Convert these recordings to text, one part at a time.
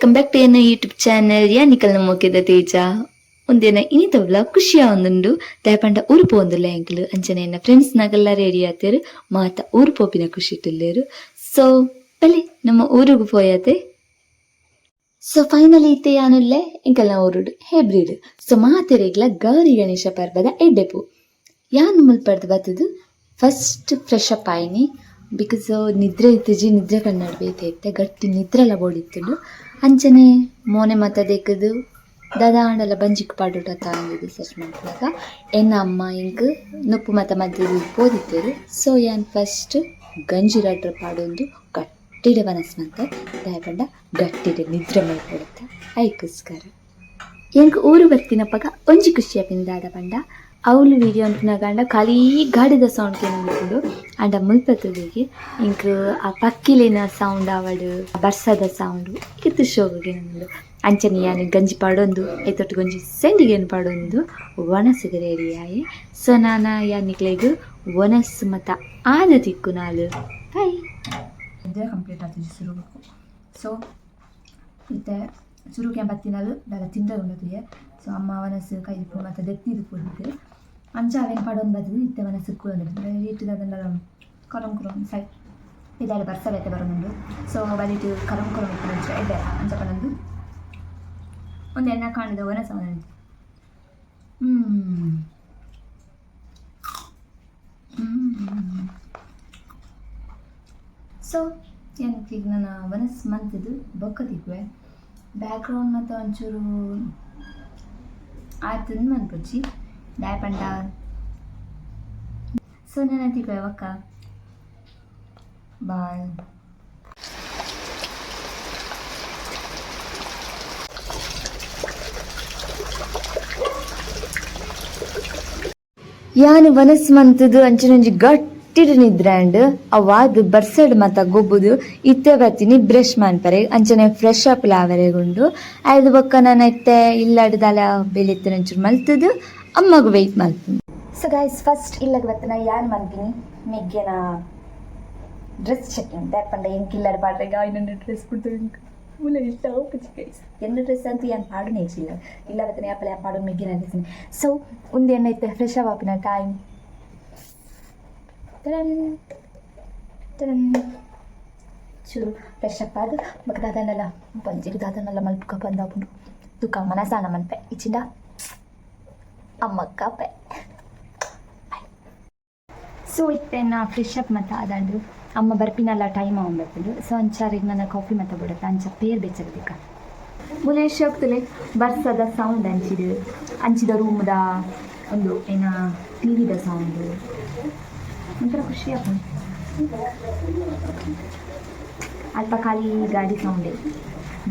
Welcome back to ಎನ್ನ YouTube channel ಯಾ ನಿಕಲ್ ನಮ್ಮಕ್ಕಿದ ತೇಜ ಒಂದಿನ ಇನಿತ ಬ್ಲಾಗ್ ಖುಷಿಯ ಒಂದುಂಡು ದಯಪಂಡ ಊರು ಪೋಂದಿಲ್ಲ ಎಂಕ್ಲು ಅಂಚನೆ ಎನ್ನ ಫ್ರೆಂಡ್ಸ್ ನಗಲ್ಲ ರೆಡಿ ಆತೇರು ಮಾತ ಊರು ಪೋಪಿನ ಖುಷಿ ತುಲ್ಲೇರು ಸೊ ಬಲೆ ನಮ್ಮ ಊರಿಗೂ ಪೋಯಾತೆ. ಸೊ ಫೈನಲಿ ಇತ್ತೆ ಯಾನುಲ್ಲೆ? ಇಂಕಲ್ನ ಊರುಡು. ಹೆಬ್ರಿಡ್ ಸೊ ಮಾತೆರೆಗ್ಲ ಗೌರಿ ಗಣೇಶ ಪರ್ವದ ಎಡ್ಡೆಪು ಯಾನು ಮುಲ್ಪಡ್ದು ಬತ್ತದು? ಫಸ್ಟ್ ಫ್ರೆಶ್ ಅಪ್ ಆಯ್ನಿ. ಬಿಕಾಸ್ ನಿದ್ರೆ ಇತ್ತಿಜಿ ನಿದ್ರೆ ಕನ್ನಡ ಇತ್ತೆ. ಗಟ್ಟಿ ನಿದ್ರೆಲ ಬೋಡಿತ್ತುಂಡು ಅಂಚನೆ ಮೋನೆ ಮತ ದೇಕದು ದದಾಂಡಲ ಬಂಜಿಕ್ ಪಾಡುಟ ತಾಂದಿದ್ದು ಸರ್ಚ್ ಮಾಡ್ದಾಗ. ಎನ್ನ ಅಮ್ಮ ಇಂಕ್ ನುಪ್ಪು ಮತ ಮಧ್ಯದ ಓದಿತ್ತು ಸೊ ಯಾನ್ ಫಸ್ಟ್ ಗಂಜಿ ರಡ್ರ ಪಾಡೊಂದು ಗಟ್ಟಿಡೆ ಮನಸ್ಸು ಮತ್ತೆ ದಯಪಂಡ ಗಟ್ಟಿಡೆ ನಿದ್ರೆ ಮಲ್ಪಡುತ್ತೆ ಐಕೋಸ್ಕರ ಎಂಕ್ ಊರು ಬರ್ತಿನಪ್ಪಗ, ಒಂಜಿ ಖುಷಿಯ ಪಿಂದಾದ ಪಂಡ. ಅವಳು ವಿಡಿಯೋ ಅಂಟಿನಗಂಡ ಖಾಲಿ ಗಾಡಿದ ಸೌಂಡ್ ಕೇಳಿಕೊಂಡು ಅಂಡ ಮುಲ್ಪತ್ತದಿಗೆ ಇಂಕ್ ಆ ಪಕ್ಕಿಲಿನ ಸೌಂಡ್ ಆವಡ್ ಬರ್ಸದ ಸೌಂಡು ಕಿತ್ತು ಶೋಗೆ ನಮ್ದು. ಅಂಚನೆ ಗಂಜಿ ಪಾಡೊಂದು ಐತೊಟ್ಟು ಗಂಜಿ ಸೆಂಡಿಗೇನು ಪಾಡೊಂದು ಒಣಸಿಗೆ ರೆಡಿ ಆಯಿ ಸೊ ನಾನು ಯಾನಿಕ್ಲೆಗ್ ಒನಸ್ ಮತ ಆದ ತಿಕ್ಕು ನಾಲು ಬಾಯ್ ಕಂಪ್ಲೀಟ್ ಆಗ್ತದೆ ಸುರುಗು ಸೊ ಮತ್ತೆ ಸುರುಗೆ ಬತ್ತಿನಲು ದಾಲ ತಿಂದ ಉಂಡತಿಗೆ ಸೊ ಅಮ್ಮ ಒನಸ್ ಕೈ ಮತ್ತು ದೆತ್ತಿದು ಕೊಡ್ತಿದ್ದೆ ಅಂಚ ಅವೇನು ಪಡೊಂದು ಬರ್ತದೆ ಇತ್ತೆ ಮನಸ್ಸು ಕೂಡೊಂದು ಇಟ್ಟಿದ್ದೆಲ್ಲ ಕೊರಂ ಕೊರಂ ಸೈ ಇದಾಳೆ ಬರ್ಸಲೈತೆ ಬರೋದು ಸೊ ಬದಿಟ್ಟು ಕರಂ ಕೊರಂ ಅಂಚ ಎಡ್ಡೆ ಅಂಚ ಪಡೊಂದು ಒಂದು ಎಣ್ಣೆ ಕಾಣಿದ ಒನಸ ಹ್ಞೂ ಸೊ ಏನಕ್ಕೆ ಈಗ ನಾನು ಮನಸ್ಸು ಮಂತದ್ದು ಬೊಕ್ಕದಿಕ್ವೆ ಬ್ಯಾಕ್ಗ್ರೌಂಡ್ ಮತ್ತು ಒಂಚೂರು ಆಯ್ತಂದು ಮನ್ಪುಚ್ಚಿ ಸೊ ನಾನು ಅಂತಿಕ್ವೆ ಅವಕ್ಕ ಬಾಯ್ ಯಾನು ವನಸ್ ಮಂತದು ಅಂಚಿನೊಂಜಿ ಗಟ್ಟಿಡ್ ನಿದ್ರಾಂಡ್ ಅವಾದ್ ಬರ್ಸಡ್ ಮತ್ತ ಗೊಬ್ಬುದು ಇತ್ತೆ ಬತ್ತಿನಿ ಬ್ರಷ್ ಮಾನ್ಪರೆ ಅಂಚನೆ ಫ್ರೆಶ್ ಅಪ್ ಲಾವರೆಗುಂಡು ಐದು ಬೊಕ್ಕ ನಾನು ಇತ್ತೆ ಇಲ್ಲಡ್ದಲ ಬೆಳಿತ್ತಿನ ಒಂಚೂರು ಮಲ್ತದು ಅಮ್ಮಗು ವೆಯ್ಟ್ ಮಾಡ್ತೀನಿ. ಸೊ ಗೈಸ್ ಫಸ್ಟ್ ಇಲ್ಲಗ ಬತ್ತನ ಯಾನ್ ಮಾಡ್ತೀನಿ? ಮೆಗ್ಗೆನ ಡ್ರೆಸ್ ಚೆಕಿಂಗ್ ದಾಯಪಂಡ ಏನು ಕಿಲ್ಲರ್ ಪಾಡ್ರೆಗ ಇನ್ನೊಂದು ಡ್ರೆಸ್ ಕೊಡ್ತೀನಿ ಮುಲ್ಲ ಇಷ್ಟ ಹೋಗ್ಬಿಚ್ಚಿ ಗೈಸ್ ಎನ್ನ ಡ್ರೆಸ್ ಅಂತೂ ಏನು ಪಾಡು ನೇಚಿಲ್ಲ ಇಲ್ಲ ಬತ್ತನೆ ಅಪ್ಪಲೆ ಪಾಡು? ಮೆಗ್ಗಿನ ಡ್ರೆಸ್ ಸೊ ಒಂದು ಏನೈತೆ ಫ್ರೆಶ್ ಆಗಿನ ಟೈಮ್ ತರನ್ ತರನ್ ಚೂರು ಫ್ರೆಶ್ ಅಪ್ ಆದ ಮಗ ದಾದನೆಲ್ಲ ಪಂಜಿಗೆ ದಾದನೆಲ್ಲ ಮಲ್ಪಕ ಬಂದಾಪುಂಡು ತುಕ ಮನಸಾನ ಮನ್ಪೆ. ಇಚ್ಚಿಂದ ಅಮ್ಮಕ್ಕ ಪೆ ಸೊ ಫ್ರೆಶ್ ಅಪ್ ಮತ್ತು ಅದಾದ್ರು ಅಮ್ಮ ಬರ್ಪಿನಲ್ಲ ಟೈಮ್ ಆಗೊಂಬರ್ತದೆ ಸೊ ಅಂಚಾರಿಗೆ ನನ್ನ ಕಾಫಿ ಮತ್ತೆ ಬಿಡುತ್ತೆ. ಅಂಚ ಪೇರ್ ಬೆಚ್ಚಗದಿಕ್ಕ. ಮುಲೇಶ್ ಹೋಗ್ತಲೆ ಬರ್ಸದ ಸೌಂಡ್ ಅಂಚಿದ. ಅಂಚಿದ ರೂಮ್ದ ಒಂದು ಏನ ಟಿ ಸೌಂಡ್ ಒಂಥರ ಖುಷಿ ಆಪ ಅಲ್ಪ ಖಾಲಿ ಗಾಡಿ ಸೌಂಡೇ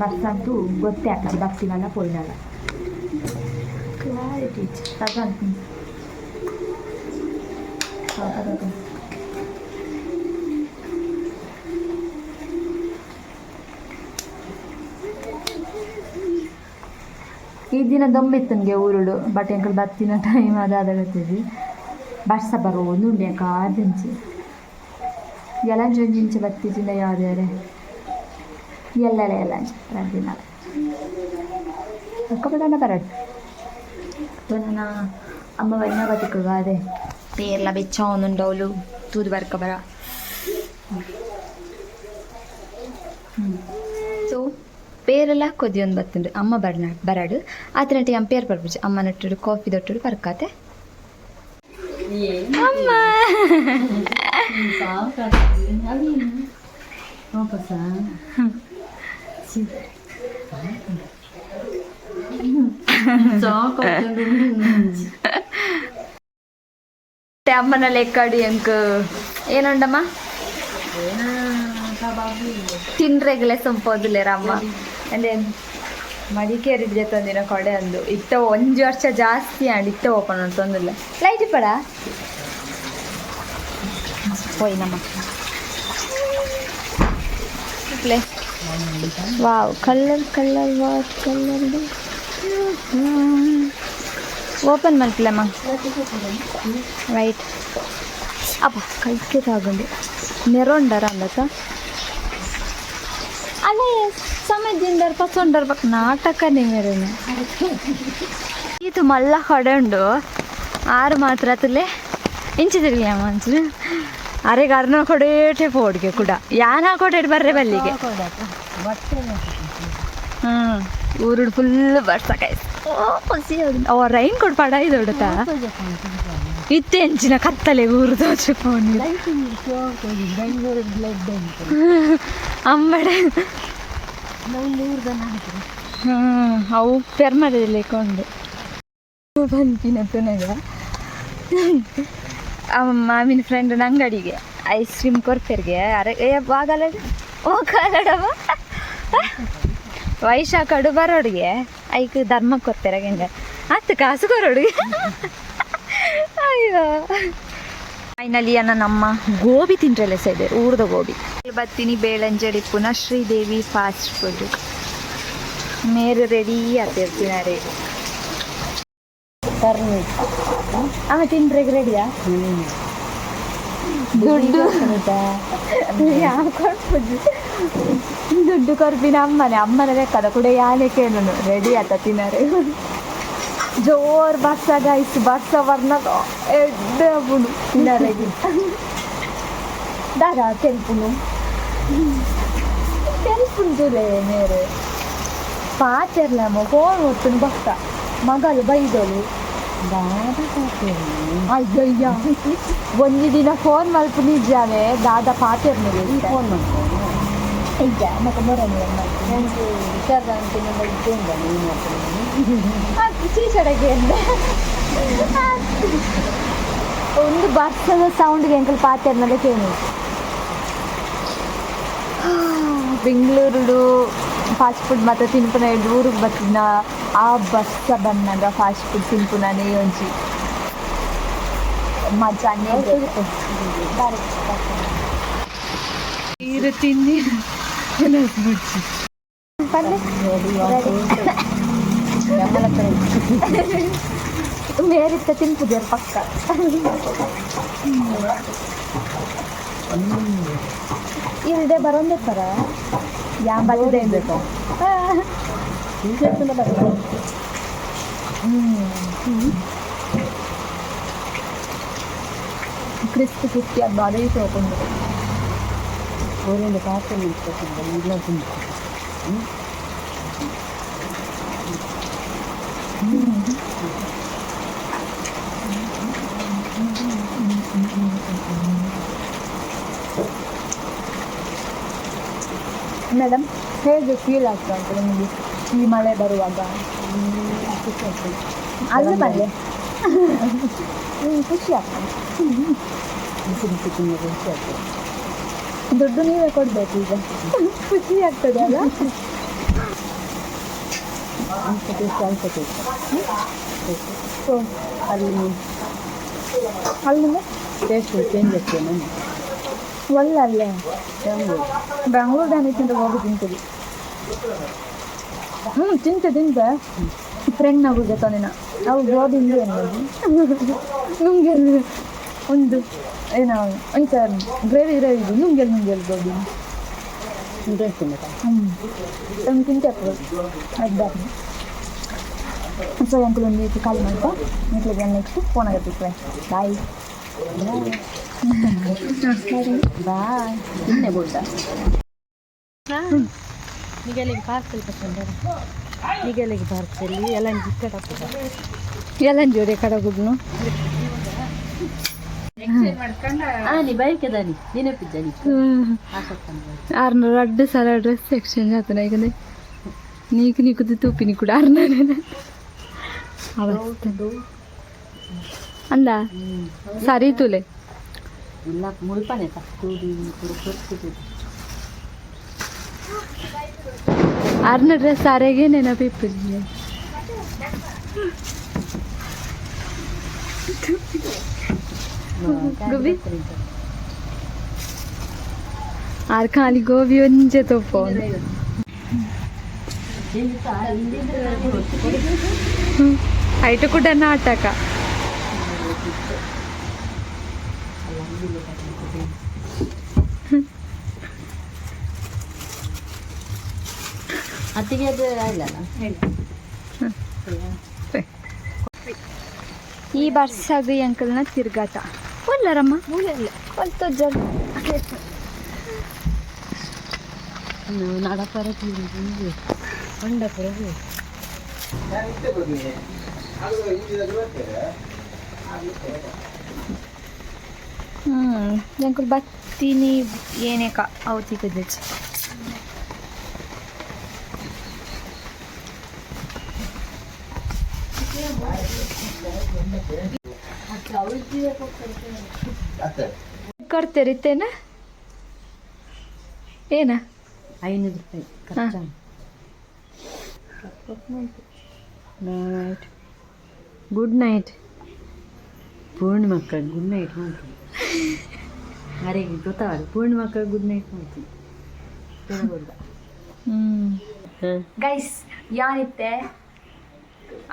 ಬಸ್ ಅಂತೂ ಗೊತ್ತೇ ಆಗ್ತದೆ. ಬಸ್ಸಿಗೆಲ್ಲ ಪೋಯ್ದಲ್ಲ ಕ್ಲಾರಿಟಿ ತಗೊಂಡು ಈ ದಿನ ದೊಂಬಿತ್ತನ್ಗೆ ಊರುಡು ಬಟ್ ಎಂಕಲ್ ಬತ್ತಿನ ಟೈಮ್ ಅದಾದಗತ್ತಿದ್ವಿ ಬರ್ಸ ಬರೋ ಒಂದು ಉಂಡೆ ಕಾದಿಂಚಿ ಎಲಂಚೊಂಜಿಂಚೆ ಬತ್ತಿದ್ದಿಲ್ಲ ಯಾವ್ದಾರೆ? ಎಲ್ಲೆಲ್ಲ ಎಲ್ಲ ದಿನ ಅಕ್ಕಪಡನ ಬರಡ್ ഇവനാ അമ്മ വരുന്ന പതിക്കുക അതെ പേരില വെച്ചോന്നുണ്ടാവുള്ളൂ. തൂത് വരക്ക പറ. ಸೊ ಪೇರೆಲ್ಲ ಕೊದ್ದಿಯೊಂದು ಬತ್ತುಂಡು ಅಮ್ಮ ಬರಣ ಬರಡು ಆತನಟ್ಟು ನಮ್ಮ ಪೇರ್ ಬರ್ಬಿಡ್ಜು ಅಮ್ಮ ನಟ್ಟು ಕಾಫಿ ದೊಟ್ಟು ಬರ್ಕಾತೆ ಅಮ್ಮ ಮತ್ತೆ ಅಮ್ಮನ ಲೆಕ್ಕಡಿ ಅಂಕ ಏನುಂಡಮ್ಮ ತಿನ್ರೆಗ್ಲೆ ಸೊಂಪೋದಿಲ್ಲ ಅಮ್ಮ ಅಂದ್ರೆ ಮಡಿಕೇರಿ ತಂದಿನ ಕೊಡೆ ಅಂದು ಇತ್ತ ಒಂಜು ವರ್ಷ ಜಾಸ್ತಿ ಆಂಡ್ ಇತ್ತ ಓಪನ್ ಅಂತಂದಿಲ್ಲ ಲೈಟ್ ಪಡ ಹೋಯ್ ನಮ್ಮ wow colour colour what colour open ಮಾಡ್ತಿಲ್ಲಮ್ಮ right ಅಪ್ಪ ಕೈಗೆ ತಾಗೊಂಡು ನೆರೊಂಡರ ಅಂದಕ್ಕ ಅಲ್ಲೇ, ಸಮಯದಿಂದ ಪಸೊಂಡರ್ ಬಕ್ ನಾಟಕನೇ ಮೇರೆನೆ ಇದು ಮಲ್ಲ ಹೊಡೆಂಡು. ಆರು ಮಾತ್ರ ಅತಲೆ ಇಂಚಿ ಅಮ್ಮ ಮಂಚು ಅರೆ ಗಾರ್ನ ಕೊಡೇಟೆ ಪೋಡ್ಗೆ ಕೂಡ. ಯಾನ ಕೊಡೇಟ್ ಬರ್ರೆ ಬಲ್ಲಿಗೆ ಊರುಡು ಫುಲ್ ಬರ್ಸಕಾಯ್ ಖುಷಿ ಅವ ರೈನ್ ಕೊಡ್ ಪಡ ಇದು ಹೊಡತ. ಇತ್ತೆ ಎಂಚಿನ ಕತ್ತಲೆ ಊರು ದೋಚುಕೊಂಡು ಅಂಬಡೆ. ಅವು ಪೆರ್ಮದಲ್ಲಿ ಕೊಂಡು ತುನಗ ಅವ ಮಾಮಿನ ಫ್ರೆಂಡ್ ನಂಗಡಿಗೆ ಐಸ್ ಕ್ರೀಮ್ ಕೊರ್ಪೆರ್ಗೆ ಅರೆ ಏ ಬಾಗಲಡ ಓ ಕಾಲಡವ ವೈಶಾಖಡು ಬರೋಡಿಗೆ ಐಕ್ ಧರ್ಮ ಕೊರ್ಪೆರಗೆ ಅತ್ತು ಕಾಸು ಅಡುಗೆ ಅಯ್ಯೋ. ಫೈನಲಿ ಅನ್ನ ನಮ್ಮ ಗೋಬಿ ತಿಂಟ್ರಲ್ಲ ಸೈಡ್ ಊರ್ದ ಗೋಬಿ. ಬತ್ತೀನಿ ಬೇಳಂಜಡಿ ಪುನಃ ಶ್ರೀದೇವಿ ಫಾಸ್ಟ್ ಫುಡ್ ಮೇರು ರೆಡಿ ಆಗ್ತಿರ್ತೀನಿ ಆಮೇಲೆ ತಿಂಡ್ರೆಗೆ ರೆಡಿಯಾ ದುಡ್ಡು. ಯಾವ ಕೊಡ್ಬೋದು ದುಡ್ಡು ಕೊರ್ಪಿನ ಅಮ್ಮನೆ. ಅಮ್ಮನ ಲೆಕ್ಕದ ಕೂಡ ಯಾನೆ ಕೇಳನು. ರೆಡಿ ಆತ ತಿನ್ನರೆ. ಜೋರ್ ಬರ್ಸ ಗೈಸ್ ಬರ್ಸ ವರ್ಣ ಎಡ್ಡ ಬುಡು ತಿನ್ನರೆಗೆ ದಾರ ತೆಲ್ಪುನು ತೆಲ್ಪುಂದುಲೆ ಮೇರೆ. ಪಾಚರ್ಲಮ್ಮ ಫೋನ್ ಒತ್ತುನು ಬಸ್ಸ ಮಗಳು ಬೈದೋಳು. ಅಯ್ಯಯ್ಯ. ಒಂದು ದಿನ ಫೋನ್ ಮಲ್ಪು ನಿಜಾವೆ ದಾದ ಪಾತಿರ್ನಿಗೆ ಫೋನ್ ಈಗ ಮತ್ತೆ ಬರೋಣ ಚೀಚಡಗೆ ಒಂದು ಬರ್ಸದ ಸೌಂಡ್ಗೆ ಎಂಕಲ್ ಪಾತಿರ್ನಲ್ಲ ಕೇಳಿ ಬೆಂಗಳೂರು ಫಾಸ್ಟ್ ಫುಡ್ ಮತ್ತೆ ತಿನ್ಪುನ ಎರಡು ಊರಿಗೆ ಬರ್ತಿದ್ನ ಆ ಬಸ್ಸ ಬಂದಾಗ ಫಾಸ್ಟ್ ಫುಡ್ ತಿನ್ಪುನನೇ ಒಂಜಿ ಮಜಾನೇ ನೀರು ತಿಂದಿ ಮೇರಿತ್ತ ತಿನ್ಪುದ್ಯಾರ ಪಕ್ಕ ಇಲ್ಲದೆ ಬರೋಂದೆ ತರ ಯಾವ ಬಲ್ಲದೆ ಬೇಕು ಕ್ರಿಸ್ಪಿ ಕ್ರಿಸ್ಪಿ ಅದು ಅದೇ ತಗೊಂಡು ಅವರಿಂದ ಪಾತ್ರ ನಿಂತ್ಕೊತಿದ್ದೆ ಇಲ್ಲ ತಿಂದು ಮೇಡಮ್ ಹೇಗೆ ಫೀಲ್ ಆಗ್ತಾ ಉಂಟು ನಿಮಗೆ ಈ ಮಳೆ ಬರುವಾಗ ಅಲ್ಲಿ ಮಳೆ ಹ್ಮ್, ಖುಷಿ ಆಗ್ತದೆ ಬಿಸಿ ಬಿಸಿ ತಿನ್ನೋದು ಖುಷಿ ಆಗ್ತದೆ ದುಡ್ಡು ನೀವೇ ಕೊಡ್ಬೇಕು ಈಗ. ಖುಷಿ ಆಗ್ತದೆ ಅಲ್ಲ? ಅಲ್ಲಿಂದ ಟೇಸ್ಟ್ ಚೇಂಜ್ ಚೆನ್ನಾಗಿ ಬೆಂಗಳೂರು ಡ್ಯಾಮೇಜಿಂದ ಹೋಗಿ ತಿಂತೀವಿ. ಹ್ಞೂ ತಿಂತೆ ತಿಂತ. ಫ್ರೆಂಡ್ ಆಗುತ್ತೆ ಜೊತೆ ನಾವು ಗೋಬಿ ಹಿಂಗೆ ನಮಗೆ ಒಂದು ಏನೋ ಎಂತ ಗ್ರೇವಿ ಗ್ರೇವಿ ಇದು ನುಂಗೆಲ್ ನುಂಗೆಲ್ ಗೋಬಿ. ಹ್ಞೂ ಒಂದು ತಿಂತೆ ಅಡ್ಡಾಗಿ ಸೊ ಅಂಕಲ್ ಒಂದು ರೀತಿ ಕಾಲ್ ಮಾಡ್ಕೊ. ಮಕ್ಕಳಿಗೆ ನೆಕ್ಸ್ಟ್ ಫೋನ್ ಆಗತ್ತೆ ಬಾಯ್ ಬಾಯ್ ಇನ್ನೇ ಬೋಡ್ಡ ಈಗಲ್ಲಿಗೆ ಪಾರ್ಸಲ್ ತಗೊಂಡಾರ ಈಗಲ್ಲಿಗೆ ಪಾರ್ಸಲ್ ಎಲ್ಲ ಜಿಕ್ಕಟ ಎಲ್ಲ ಜೋಡಿ ಕಡಗುಡ್ನು ಆರ್ನೂರು ಅಡ್ಡ ಸಲ ಡ್ರೆಸ್ ಎಕ್ಸ್ಚೇಂಜ್ ಆತನ ಈಗ ನೀಕು ನೀಕುದು ತೂಪಿನಿ ಕೂಡ ಆರ್ನೂರ. ಅಂದ? ಸರಿ ತುಲೆ. ಮುಳ್ಪಾನೆ ಆರ್ನ ಡ್ರೆಸ್ ಸಾರಿಗೆ ನೆನಪಿಪ್ಪಿಲ್ಲ ಗುಬಿ ಆರ್ ಖಾಲಿ ಗೋಬಿ ಒಂಜೆ ತೊಪ್ಪೋನು ಐಟು ಕೂಡ ನಾಟಕ ಅತ್ತಿಗೆ ಅದು ಇಲ್ಲಲ್ಲ ಈ ಬರ್ಸಾಗ ಅಂಕಲ್ನ ತಿರ್ಗಾಟ ಒಲ್ಲರಮ್ಮ ಒಲ್ತೊಜ್ಜಲ್ ನಡಪರ ಹೊಂಡಪುರ ಹ್ಮ್ ಅಂಕಲ್ ಬತ್ತೀನಿ ಏನೇ ಕಾ ಅವು ತಿಕ್ಕದ ಕೊಡ್ತೀರಿತ್ತೇನ ಏನ ಐನೂರು ರೂಪಾಯಿ ಖರ್ಚ night good night ಪೂರ್ಣಿಮಕ್ಕ good night ಮಾಡ್ತೀನಿ ಯಾರಿಗೆ ಗೊತ್ತಾಗಲ್ಲ ಪೂರ್ಣಿಮಕ್ಕ ಗುಡ್ ನೈಟ್ ಮಾಡ್ತೀನಿ ತಿಳ್ಕೊಳ್ದ. ಹ್ಮ್ ಹಾಂ ಗೈಸ್ ಯಾನಿತ್ತೆ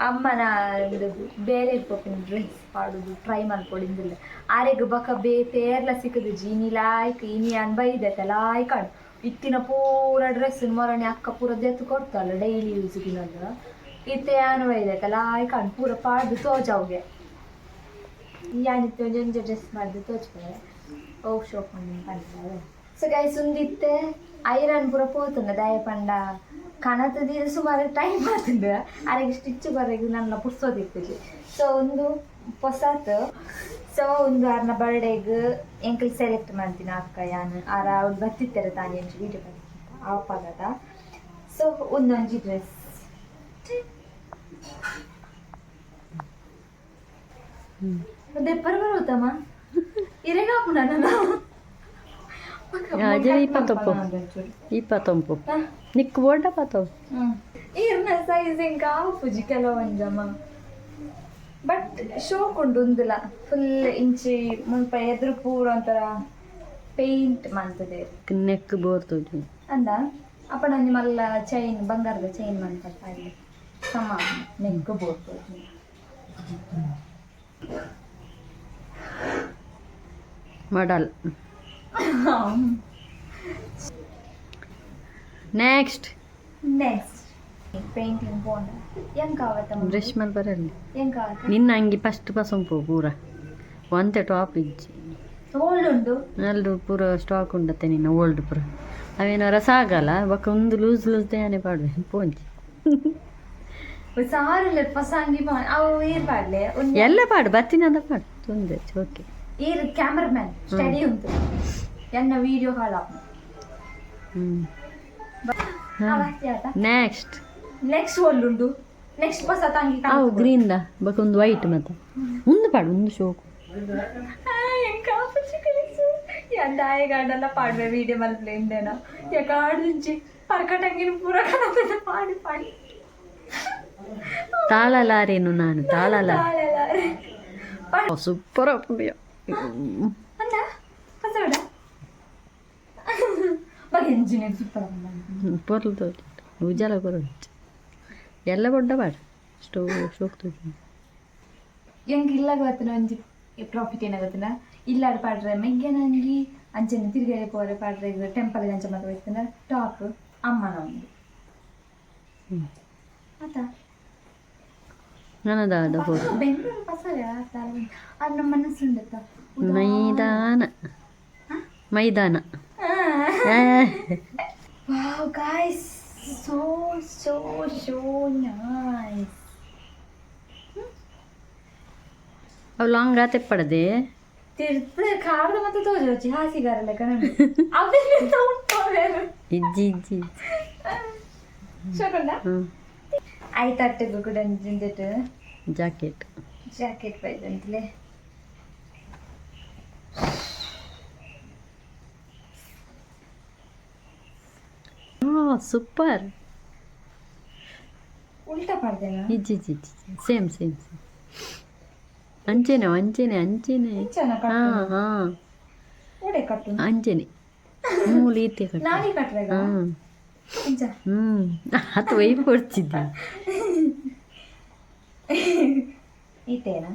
ಅಮ್ಮನ ಒಂದು ಬೇರೆ ಇರ್ಬೇಕು ಡ್ರೆಸ್ ಪಾಡುದು ಟ್ರೈ ಮಾಡ್ಕೊಡಿಂದಿಲ್ಲ ಆರೆಗ್ ಬಕ ಬೇ, ತೇರ್ಲ ಸಿಕ್ಕದು ಜೀನಿ ಲಾಯ್ಕ್ ಇನಿ ಅನ್ಬೈದೈತೆ ಲಾಯ್ ಕಾಣ್ ಇತ್ತಿನ ಪೂರ ಡ್ರೆಸ್ ಮೊರಣೆ ಅಕ್ಕ ಪೂರ ದೆತ್ತು ಕೊಡ್ತಲ್ಲ ಡೈಲಿ ಯೂಸ್ಗಿನಲ್ಲ ಇತ್ತೆ ಅನ್ಬೈದೈತೆ ಲಾಯ್ ಕಾಣ್ ಪೂರ ಪಾಡ್ದು ತೋಜಾವ್ಗೆ ಯಾನಿತ್ತೆ ಒಂಜೊಂಜು ಡ್ರೆಸ್ ಮಾಡ್ದು ತೋಚ್ತಾರೆ ಓ ಶೋಕ್ ಮಾಡಿ ಸೊ ಗೈಸ್ ಐರನ್ ಪೂರ ಪೋತುಂಡ, ದಯ ಪಂಡ. ಕನತದಿ ಸುಮಾರು ಟೈಮ್ ಮಾಡ್ತಿದ್ದೆ ಅರೆಗೆ ಸ್ಟಿಚ್ ಬರೋದು ನನ್ನ ಪುಡ್ಸೋದಿರ್ತದೆ ಸೊ ಒಂದು ಹೊಸತ್ ಸೊ ಒಂದು ಅರ್ನ ಬರ್ಡೇಗ್ ಎಂಕಲ್ ಸೆಲೆಕ್ಟ್ ಮಾಡ್ತೀನಿ ಅಕ್ಕ ಯಾನು. ಆರ ಅವ್ಳು ಬರ್ತಿರ್ತಾರೆ ತಾನೇ ಅಂತ ವೀಡಿಯೋ ಬರ್ತಿದ್ದ ಆಫ್ ಸೊ ಒಂದೊಂಜಿ ಡ್ರೆಸ್ ದೆಪ್ಪರ್ ಬರುತ್ತಮ್ಮ ಇರೆಗಾಪು ನನ್ನ ಅದೇ ಇಪ್ಪತ್ತೊಪ್ಪು ಇಪ್ಪತ್ತೊಂಪು ನಿಕ್ಕು ಬೋರ್ಡ ಪತ್ತವು ಈರ್ನ ಸೈಜಿಂಗ್ ఇంకా ಪೂಜಿ ಕೆಲವೊಂಜಮ್ಮ ಬಟ್ ಶೋಕ್ ಉಂಡು ಉಂದುಲ ಫುಲ್ ಇಂಚಿ ಮುಲ್ಪ ಎದುರು ಪೂರ ಒಂಥರ ಪೇಂಟ್ ಮಾಡ್ತದೆ ನೆಕ್ ಬೋರ್ತುಜು ಅಂದ ಅಪ್ಪಡ ಒಂಜಿ ಮಲ್ಲ ಚೈನ್ ಬಂಗಾರದ ಚೈನ್ ಮಾಡ್ತಾರೆ ಸಮ ನೆಕ್ ಬೋರ್ಬೋದು ಮಾಡಲ್. ನೆಕ್ಸ್ಟ್ ನೆಕ್ಸ್ಟ್ ಪೇಂಟಿಂಗ್ ಹೆಂಗ್ ಬ್ರಷ್ ಮೇಲೆ ಬರಲ್ಲ ಹೆಂಗ್ ನಿನ್ನ ಅಂಗಿ ಫಸ್ಟ್ ಪಸಂಪು ಪೂರ ಒಂತೆ ಟಾಪ್ ಇಜ್ಜಿ ಓಲ್ಡ್ ಉಂಡು ಎಲ್ಲರೂ ಪೂರ ಸ್ಟಾಕ್ ಉಂಡತ್ತೆ ನಿನ್ನ ಓಲ್ಡ್ ಪೂರ ಅವೇನೋ ರಸ ಆಗಲ್ಲ ಬಕ್ಕ ಒಂದು ಲೂಸ್ ಲೂಸ್ ದೇನೆ ಪಾಡ್ವೆ ಪೋಂಚಿ ಸಾರು ಪಸಂಗಿ ಅವು ಏರ್ ಪಾಡ್ಲೆ ಒಂದ್ ಎಲ್ಲ ಪಾಡು ಬತ್ತಿನ ಪಾಡು ತೊಂದರೆ ಓಕೆ ಕ್ಯಾಮರಾಮ್ಯಾನ್ ಸ್ಟಡಿ ಉಂಟು त्यांना व्हिडिओ ಹ್ಮ್. आपण ನೆಕ್ಸ್ಟ್ ನೆಕ್ಸ್ಟ್ ಒಲ್ಲುಂಡು ನೆಕ್ಸ್ಟ್ ಬಸ್ ತಂಗಿ ಆ ಗ್ರೀನ್ ದ. ಬಕೊಂದು ವೈಟ್ ಮತ್ತೆ. ಒಂದು ಪಾಡು ಒಂದು ಶೋಕು ಗಾರ್ಡಲ್ಲ ಪಾಡ್ವೆ ವಿಡಿಯೋ ಮಲ್ಪ್ಲೆ ಇಂದೇನ ಯಾಕಾಡು ನಿಂಚಿ. ಪರ್ಕಟಂಗಿನ ಪೂರ ಪಾಡಿ ಪಾಡಿ. ತಾಳಲಾರೇನು ನಾನು? ತಾಳಲ. ಸೂಪರ್ ఇంజనీర్ సూపర్ ಪೊರ್ಲು ಉಜಾಲ ಕೊರೊಂಚು ಎಲ್ಲ ಬೊಡ್ಡ ಪಾಡು ಸ್ಟೋ ಶೋಕ್ ತೋಜು ಹೆಂಗ್ ಇಲ್ಲಾಗ ಗೊತ್ತಿನ ಒಂಜಿ ಪ್ರಾಫಿಟ್ ಏನಾಗತ್ತಿನ ಇಲ್ಲಾಡ್ ಪಾಡ್ರೆ ಮೆಗ್ಗೆ ನಂಗಿ ಅಂಚನೆ ತಿರುಗಡೆ ಪೋರೆ ಪಾಡ್ರೆ ಇದು ಟೆಂಪಲ್ ಅಂಚ ಮತ್ತೆ ಹೋಯ್ತಿನ ಟಾಪ್ ಅಮ್ಮನ ಒಂದು ಹ್ಮ್. ಆತ ನನದಾದ ಹೋದು ಬೆಂಗಳೂರು ಪಸರ ಅದು ನಮ್ಮ ಮನಸ್ಸುಂಡತ್ತ ಮೈದಾನ ಮೈದಾನ ಆ, wow guys so so so nice ಅವು ಲಾಂಗ್ ಆತೆ ಪಡದೆ ತಿರ್ತ ಕಾಡ್ದ ಮತ್ತೆ ತೋಜೋಚಿ ಹಾಸಿಗಾರಲ್ಲ ಕಣಂಡು ಅವೆಲ್ಲ ಉಂಟು ಇಜ್ಜಿ ಇಜ್ಜಿ ಶೋಕೊಂಡ ಹ್ಞೂ ಆಯ್ತಟ್ಟೆಗೂ ಕೂಡ ಜಿಂದಿಟ್ಟು ಜಾಕೆಟ್ ಜಾಕೆಟ್ ಬೈದಂತಲೇ ಹಾಂ ಸೂಪರ್ ಇಜ್ಜಿ ಇಜ್ಜಿ ಸೇಮ್ ಸೇಮ್ ಸೇಮ್ ಅಂಚೆನೆ ಅಂಚೆನೆ ಅಂಚೆನೆ ಹಾಂ ಹಾಂ. ಅಂಚೆನೆ ಮೂಲ ಈತೆ ಕಟ್ಟ ಹಾಂ. ಹ್ಞೂ ಅದು ವೈ ಕೊಡ್ತಿದ್ದೆ. ಈತೇನ?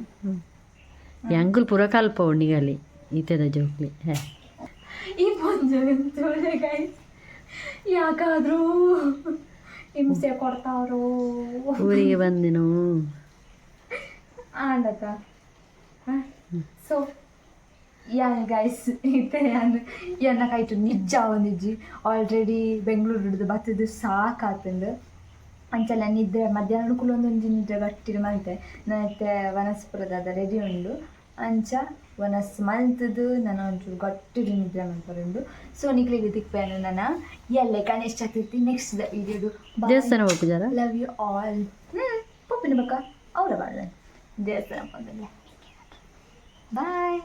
ಈ ಅಂಗುಲ್ ಪೂರ ಕಲ್ಪ ಉಣ್ಣಿಗಲಿ ಈತೆದ ಜೋಕ್ಲಿ. ಹೇ. ಈ ಪಂಜ ಗೈಸ್ ಯಾಕಾದ್ರೂ ಹಿಂಸೆ ಕೊಡ್ತಾವ್ರು. ಊರಿಗೆ ಬಂದೆನು? ಆಂಡತ ಸೊ ಯಾ ಗೈಸ್ ಇತ್ತೆ ಕೈಟು ನಿಜ ಒಂದಿಜ್ಜಿ ಆಲ್ರೆಡಿ ಬೆಂಗಳೂರು ಹಿಡಿದು ಬತ್ತಿದ್ದು ಸಾಕಾತಂದು ಅಂಚಲ್ಲ ನಿದ್ರೆ ಮಧ್ಯಾಹ್ನ ಕುಲೊಂದು ನಿದ್ರೆ ಗಟ್ಟಿರು ಮಂತೆ. ನತ್ತೆ ವನಸ್ಪುರದ ರೆಡಿ ಉಂಡು. ಅಂಚ ಒನಸ್ ಮಲ್ತದು ನಾನು ಒಂಚೂರು ಗಟ್ಟಿ ನಿದ್ರೆ ಮಾಡ್ಕೊಂಡು ಸೊ ನಿಕ್ಲಿಗೆ ತಿಕ್ಪೇನು ನನ್ನ ಎಲ್ಲೆ ಗಣೇಶ್ ಚತುರ್ಥಿ ನೆಕ್ಸ್ಟ್ ವಿಡಿಯೋದು ದೇವಸ್ಥಾನ ಲವ್ ಯು ಆಲ್ ಹ್ಞೂ ಪಪ್ಪಿನ ಬಕ್ಕ ಅವರ ಬಾಳ. ದೇವಸ್ಥಾನ ಬಾಯ್